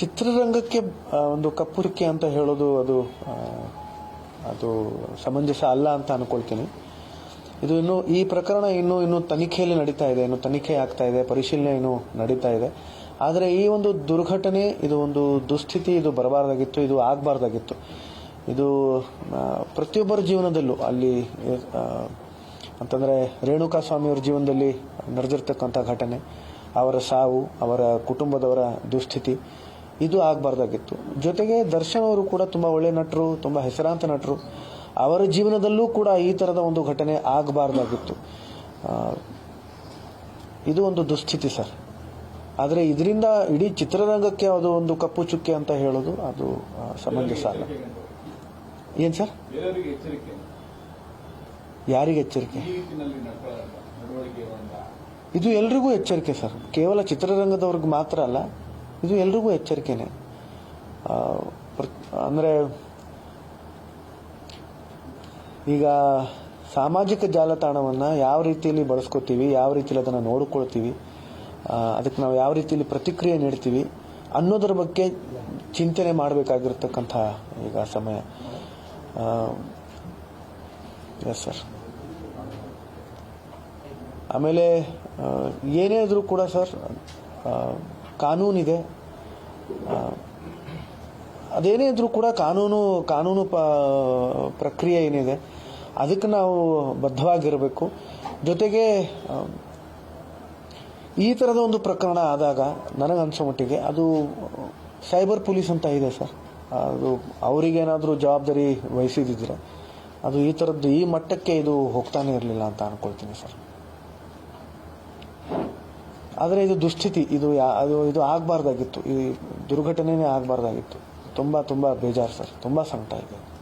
ಚಿತ್ರರಂಗಕ್ಕೆ ಒಂದು ಕಪ್ಪುರಿಕೆ ಅಂತ ಹೇಳೋದು ಅದು ಅದು ಸಮಂಜಸ ಅಲ್ಲ ಅಂತ ಅನ್ಕೊಳ್ತೀನಿ. ಇದು ಇನ್ನು, ಈ ಪ್ರಕರಣ ಇನ್ನು ಇನ್ನು ತನಿಖೆಯಲ್ಲಿ ನಡೀತಾ ಇದೆ, ಇನ್ನು ತನಿಖೆ ಆಗ್ತಾ ಇದೆ, ಪರಿಶೀಲನೆ ಇನ್ನು ನಡೀತಾ ಇದೆ. ಆದರೆ ಈ ಒಂದು ದುರ್ಘಟನೆ, ಇದು ಒಂದು ದುಸ್ಥಿತಿ, ಇದು ಬರಬಾರ್ದಾಗಿತ್ತು, ಇದು ಆಗಬಾರ್ದಾಗಿತ್ತು. ಇದು ಪ್ರತಿಯೊಬ್ಬರ ಜೀವನದಲ್ಲೂ ಅಲ್ಲಿ ಅಂತಂದ್ರೆ ರೇಣುಕಾ ಸ್ವಾಮಿಯವರ ಜೀವನದಲ್ಲಿ ನಡೆದಿರ್ತಕ್ಕಂಥ ಘಟನೆ, ಅವರ ಸಾವು, ಅವರ ಕುಟುಂಬದವರ ದುಸ್ಥಿತಿ ಇದು ಆಗಬಾರ್ದಾಗಿತ್ತು. ಜೊತೆಗೆ ದರ್ಶನ್ ಅವರು ಕೂಡ ತುಂಬಾ ಒಳ್ಳೆ ನಟರು ತುಂಬಾ ಹೆಸರಾಂತ ನಟರು. ಅವರ ಜೀವನದಲ್ಲೂ ಕೂಡ ಈ ತರದ ಒಂದು ಘಟನೆ ಆಗಬಾರ್ದಾಗಿತ್ತು. ಇದು ಒಂದು ದುಸ್ಥಿತಿ ಸರ್. ಆದರೆ ಇದರಿಂದ ಇಡೀ ಚಿತ್ರರಂಗಕ್ಕೆ ಅದು ಒಂದು ಕಪ್ಪು ಚುಕ್ಕೆ ಅಂತ ಹೇಳೋದು ಅದು ಸಮಂಜಸ ಅಲ್ಲ. ಏನ್ ಸರ್? ಯಾರಿಗೆ ಎಚ್ಚರಿಕೆ? ಇದು ಎಲ್ರಿಗೂ ಎಚ್ಚರಿಕೆ ಸರ್. ಕೇವಲ ಚಿತ್ರರಂಗದವ್ರಿಗೆ ಮಾತ್ರ ಅಲ್ಲ ಇದು ಎಲ್ರಿಗೂ ಎಚ್ಚರಿಕೆನೆ. ಅಂದರೆ ಈಗ ಸಾಮಾಜಿಕ ಜಾಲತಾಣವನ್ನ ಯಾವ ರೀತಿಯಲ್ಲಿ ಬಳಸ್ಕೋತೀವಿ, ಯಾವ ರೀತಿಯಲ್ಲಿ ಅದನ್ನು ನೋಡಿಕೊಳ್ತೀವಿ ಅದಕ್ಕೆ ನಾವು ಯಾವ ರೀತಿಯಲ್ಲಿ ಪ್ರತಿಕ್ರಿಯೆ ನೀಡ್ತೀವಿ ಅನ್ನೋದ್ರ ಬಗ್ಗೆ ಚಿಂತನೆ ಮಾಡಬೇಕಾಗಿರ್ತಕ್ಕಂಥ ಈಗ ಸಮಯ. ಎಸ್ ಸರ್ ಆಮೇಲೆ ಏನೇ ಆದರೂ ಕೂಡ ಸರ್ ಕಾನೂನಿದೆ. ಅದೇನೇ ಇದ್ರೂ ಕೂಡ ಕಾನೂನು ಕಾನೂನು ಪ್ರಕ್ರಿಯೆ ಏನಿದೆ, ಅದಕ್ಕೆ ನಾವು ಬದ್ಧವಾಗಿರಬೇಕು. ಜೊತೆಗೆ ಈ ಥರದ ಒಂದು ಪ್ರಕರಣ ಆದಾಗ ನನಗನ್ಸೋ ಮಟ್ಟಿಗೆ ಅದು ಸೈಬರ್ ಪೊಲೀಸ್ ಅಂತ ಇದೆ ಸರ್. ಅದು ಅವರಿಗೇನಾದರೂ ಜವಾಬ್ದಾರಿ ವಹಿಸಿದ್ರೆ ಅದು ಈ ಥರದ್ದು ಈ ಮಟ್ಟಕ್ಕೆ ಇದು ಹೋಗ್ತಾನೆ ಇರಲಿಲ್ಲ ಅಂತ ಅನ್ಕೊಳ್ತೀನಿ ಸರ್. ಆದರೆ ಇದು ದುಸ್ಥಿತಿ. ಇದು ಅದು ಇದು ಆಗಬಾರ್ದಾಗಿತ್ತು. ಈ ದುರ್ಘಟನೆಯೇ ಆಗಬಾರ್ದಾಗಿತ್ತು. ತುಂಬ ತುಂಬ ಬೇಜಾರು ಸರ್. ತುಂಬ ಸಂಕಟ ಇದೆ.